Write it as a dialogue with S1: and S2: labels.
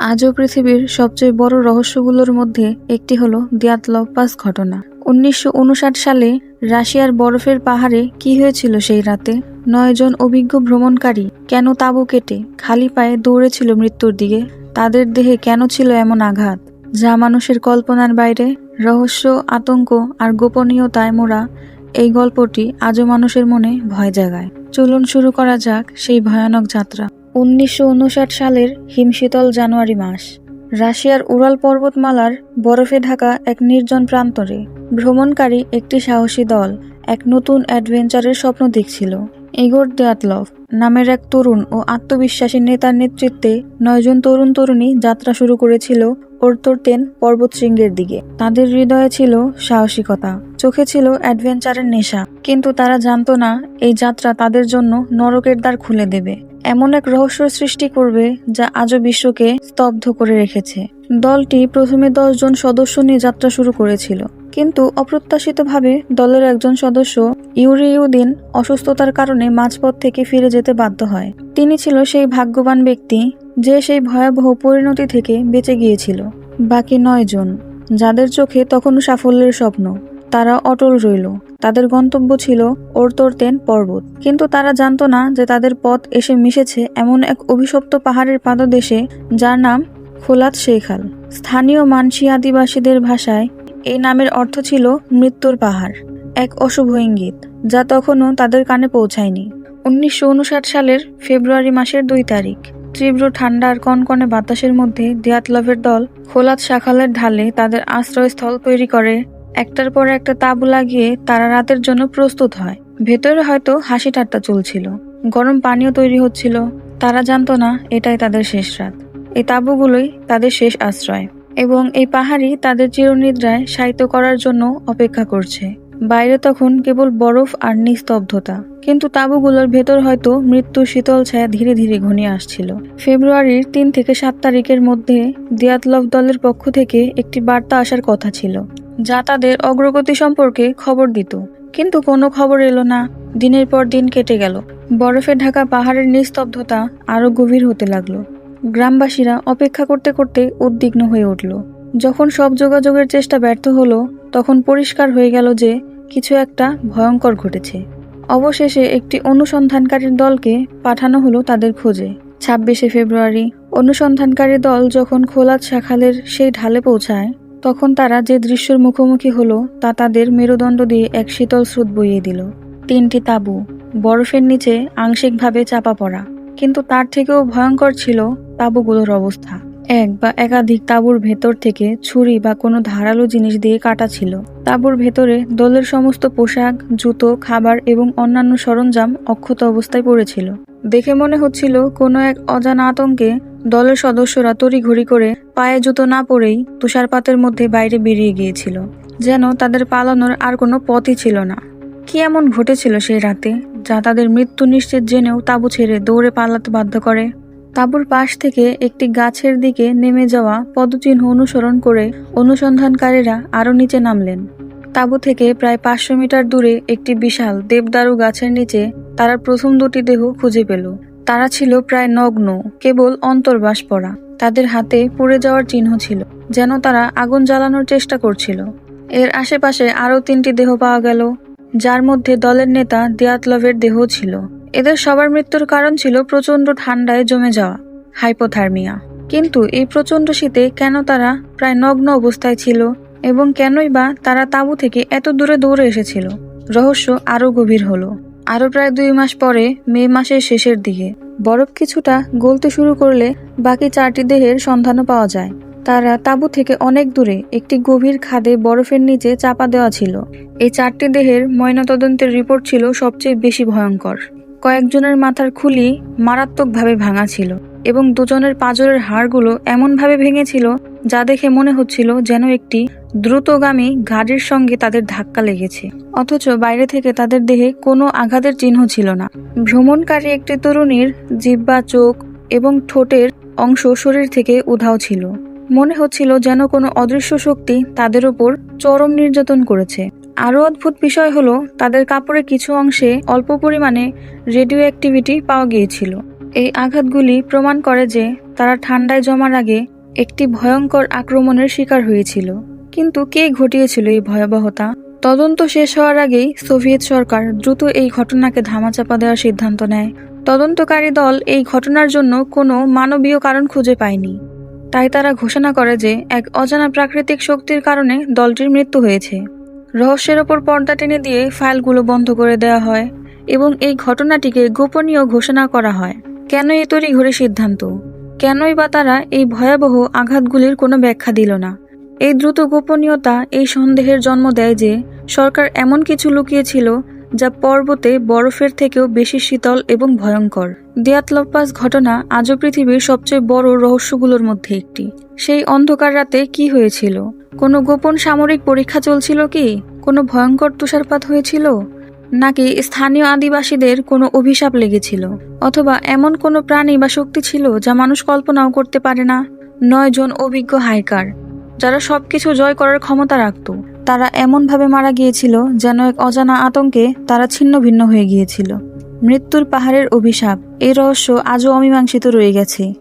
S1: আজও পৃথিবীর সবচেয়ে বড় রহস্যগুলোর মধ্যে একটি হলো দিয়াতলভ পাস ঘটনা। উনিশশো উনষাট সালে রাশিয়ার বরফের পাহাড়ে কি হয়েছিল সেই রাতে? নয়জন অভিজ্ঞ ভ্রমণকারী কেন তাঁবু কেটে খালি পায়ে দৌড়েছিল মৃত্যুর দিকে? তাদের দেহে কেন ছিল এমন আঘাত? যা মানুষের কল্পনার বাইরে, রহস্য, আতঙ্ক আর গোপনীয়তায় মোড়া এই গল্পটি আজও মানুষের মনে ভয় জাগায়। চলুন শুরু করা যাক সেই ভয়ানক যাত্রা। উনিশশো উনষাট সালের হিমশীতল জানুয়ারি মাস। রাশিয়ার উরাল পর্বতমালার বরফে ঢাকা এক নির্জন প্রান্তরে ভ্রমণকারী একটি সাহসী দল এক নতুন অ্যাডভেঞ্চারের স্বপ্ন দেখছিল। ইগোর দেয়াতলভ নামের এক তরুণ ও আত্মবিশ্বাসী নেতার নেতৃত্বে নয়জন তরুণ তরুণী যাত্রা শুরু করেছিল ওর্তোরতেন পর্বতশৃঙ্গের দিকে। তাদের হৃদয়ে ছিল সাহসিকতা, চোখে ছিল অ্যাডভেঞ্চারের নেশা। কিন্তু তারা জানত না, এই যাত্রা তাদের জন্য নরকের দ্বার খুলে দেবে। এমন এক রহস্য সৃষ্টি করবে যা আজও বিশ্বকে স্তব্ধ করে রেখেছে। দলটি প্রথমে জন সদস্য নিয়ে যাত্রা শুরু করেছিল, কিন্তু অপ্রত্যাশিতভাবে দলের একজন সদস্য ইউরিউদ্দিন অসুস্থতার কারণে মাঝপথ থেকে ফিরে যেতে বাধ্য হয়। তিনি ছিল সেই ভাগ্যবান ব্যক্তি যে সেই ভয়াবহ পরিণতি থেকে বেঁচে গিয়েছিল। বাকি নয় জন যাদের চোখে তখনও সাফল্যের স্বপ্ন। তারা অটল রইল। তাদের গন্তব্য ছিল ওরতরতেন পর্বত। কিন্তু তারা জানতো না যে তাদের পথ এসে মিশেছে এমন এক অভিশপ্ত পাহাড়ের পাদদেশে যার নাম খোলাত শেখাল স্থানীয় মানসি আদিবাসীদের ভাষায় এই নামের অর্থ ছিল মৃত্যুর পাহাড়, এক অশুভ ইঙ্গিত, যা তখনও তাদের কানে পৌঁছায়নি। উনিশশো উনষাট সালের ফেব্রুয়ারি মাসের দুই তারিখ, তীব্র ঠান্ডা আর কনকনে বাতাসের মধ্যে দিয়াতলভের দল খোলাত শাখালের ঢালে তাদের আশ্রয়স্থল তৈরি করে একটার পর একটা তাঁবু লাগিয়ে তারা রাতের জন্য প্রস্তুত হয়। ভেতরে হয়তো হাসি ঠাট্টা চলছিল। গরম পানীয় তৈরি হচ্ছিল। তারা জানতো না, এটাই তাদের শেষ রাত। এই তাঁবুগুলোই তাদের শেষ আশ্রয়। এবং এই পাহাড়ি তাদের চিরনিদ্রায় সাহিত্য করার জন্য অপেক্ষা করছে। বাইরে তখন কেবল বরফ আর নিস্তব্ধতা। কিন্তু তাঁবুগুলোর ভেতর হয়তো মৃত্যু শীতল ছায়া ধীরে ধীরে ঘনিয়ে আসছিল। ফেব্রুয়ারির তিন থেকে সাত তারিখের মধ্যে দিয়াতলভ দলের পক্ষ থেকে একটি বার্তা আসার কথা ছিল। যা তাদের অগ্রগতি সম্পর্কে খবর দিত। কিন্তু কোনো খবর এলো না। দিনের পর দিন কেটে গেল। বরফে ঢাকা পাহাড়ের নিস্তব্ধতা আরও গভীর হতে লাগল। গ্রামবাসীরা অপেক্ষা করতে করতে উদ্বিগ্ন হয়ে উঠল। যখন সব যোগাযোগের চেষ্টা ব্যর্থ হলো, তখন পরিষ্কার হয়ে গেল যে কিছু একটা ভয়ঙ্কর ঘটেছে। অবশেষে একটি অনুসন্ধানকারীর দলকে পাঠানো হলো তাদের খোঁজে। ছাব্বিশে ফেব্রুয়ারি, অনুসন্ধানকারী দল যখন খোলা শাখালের সেই ঢালে পৌঁছায় তখন তারা যে দৃশ্যের মুখোমুখি হলো তা তাদের মেরুদণ্ড দিয়ে এক শীতল স্রোত বইয়ে দিল। তিনটি তাঁবু, বরফের নিচে আংশিকভাবে চাপা পড়া। কিন্তু তার থেকেও ভয়ঙ্কর ছিল তাঁবুগুলোর অবস্থা। এক বা একাধিক তাঁবুর ভেতর থেকে ছুরি বা কোনো ধারালো জিনিস দিয়ে কাটা ছিল। তাঁবুর ভেতরে দলের সমস্ত পোশাক, জুতো, খাবার এবং অন্যান্য সরঞ্জাম অক্ষত অবস্থায় পড়েছিল। দেখে মনে হচ্ছিল কোনো এক অজানা আতঙ্কে দলের সদস্যরা তড়িঘড়ি করে পায়ে জুতো না পরেই তুষারপাতের মধ্যে বাইরে বেরিয়ে গিয়েছিল, যেন তাদের পালানোর আর কোনো পথই ছিল না। কি এমন ঘটেছিল সেই রাতে, যা তাদের মৃত্যু নিশ্চিত জেনেও তাঁবু ছেড়ে দৌড়ে পালাতে বাধ্য করে? তাঁবুর পাশ থেকে একটি গাছের দিকে নেমে যাওয়া পদচিহ্ন অনুসরণ করে অনুসন্ধানকারীরা আরও নিচে নামলেন। তাঁবু থেকে প্রায় পাঁচশো মিটার দূরে একটি বিশাল দেবদারু গাছের নিচে তারা প্রথম দুটি দেহ খুঁজে পেল। তারা ছিল প্রায় নগ্ন, কেবল অন্তর্বাস পড়া তাদের হাতে পুড়ে যাওয়ার চিহ্ন ছিল, যেন তারা আগুন জ্বালানোর চেষ্টা করছিল। এর আশেপাশে আরও তিনটি দেহ পাওয়া গেল, যার মধ্যে দলের নেতা দিয়াতলভের দেহ ছিল। এদের সবার মৃত্যুর কারণ ছিল প্রচণ্ড ঠান্ডায় জমে যাওয়া হাইপোথার্মিয়া। কিন্তু এই প্রচণ্ড শীতে কেন তারা প্রায় নগ্ন অবস্থায় ছিল এবং কেনই বা তারা তাঁবু থেকে এত দূরে দৌড়ে এসেছিল? রহস্য আরও গভীর হলো। আরও প্রায় দুই মাস পরে মে মাসের শেষের দিকে। বরফ কিছুটা গলতে শুরু করলে বাকি চারটি দেহের সন্ধানও পাওয়া যায়। তারা তাঁবু থেকে অনেক দূরে একটি গভীর খাদে বরফের নিচে চাপা দেওয়া ছিল। এই চারটি দেহের ময়নাতদন্তের রিপোর্ট ছিল সবচেয়ে বেশি ভয়ঙ্কর। কয়েকজনের মাথার খুলি মারাত্মকভাবে ভাঙা ছিল এবং দুজনের পাঁজরের হাড়গুলো এমনভাবে ভেঙেছিল যা দেখে মনে হচ্ছিল যেন একটি দ্রুতগামী গাড়ির সঙ্গে তাদের ধাক্কা লেগেছে। অথচ বাইরে থেকে তাদের দেহে কোনো আঘাতের চিহ্ন ছিল না। ভ্রমণকারী একটি তরুণীর জিব্বা চোখ এবং ঠোঁটের অংশ শরীর থেকে উধাও ছিল। মনে হচ্ছিল যেন কোনো অদৃশ্য শক্তি তাদের ওপর চরম নির্যাতন করেছে। আরও অদ্ভুত বিষয় হলো, তাদের কাপড়ের কিছু অংশে অল্প পরিমাণে রেডিও অ্যাক্টিভিটি পাওয়া গিয়েছিল। এই আঘাতগুলি প্রমাণ করে যে তারা ঠান্ডায় জমার আগে একটি ভয়ঙ্কর আক্রমণের শিকার হয়েছিল। কিন্তু কে ঘটিয়েছিল এই ভয়াবহতা? তদন্ত শেষ হওয়ার আগেই সোভিয়েত সরকার দ্রুত এই ঘটনাকে ধামাচাপা দেওয়ার সিদ্ধান্ত নেয়। তদন্তকারী দল এই ঘটনার জন্য কোনো মানবীয় কারণ খুঁজে পায়নি। তাই তারা ঘোষণা করে যে এক অজানা প্রাকৃতিক শক্তির কারণে দলটির মৃত্যু হয়েছে। রহস্যের ওপর পর্দা টেনে দিয়ে ফাইলগুলো বন্ধ করে দেওয়া হয় এবং এই ঘটনাটিকে গোপনীয় ঘোষণা করা হয়। কেন এ তৈরি ঘড়ি সিদ্ধান্ত? কেনই বা তারা এই ভয়াবহ আঘাতগুলির কোনো ব্যাখ্যা দিল না। এই দ্রুত গোপনীয়তা, এই সন্দেহের জন্ম দেয় যে, সরকার এমন কিছু লুকিয়েছিল যা পর্বতে বরফের থেকেও বেশি শীতল এবং ভয়ঙ্কর। দিয়াতলপাস ঘটনা আজও পৃথিবীর সবচেয়ে বড় রহস্যগুলোর মধ্যে একটি। সেই অন্ধকার রাতে কি হয়েছিল? কোনো গোপন সামরিক পরীক্ষা চলছিল কি? কোনো ভয়ঙ্কর তুষারপাত হয়েছিল? নাকি স্থানীয় আদিবাসীদের কোনো অভিশাপ লেগেছিল? অথবা এমন কোনো প্রাণী বা শক্তি ছিল যা মানুষ কল্পনাও করতে পারে না? নয় জন অভিজ্ঞ হাইকার, যারা সবকিছু জয় করার ক্ষমতা রাখত। তারা এমনভাবে মারা গিয়েছিল যেন এক অজানা আতঙ্কে তারা ছিন্ন ভিন্ন হয়ে গিয়েছিল। মৃত্যুর পাহাড়ের অভিশাপ এই রহস্য আজও অমীমাংসিত রয়ে গেছে।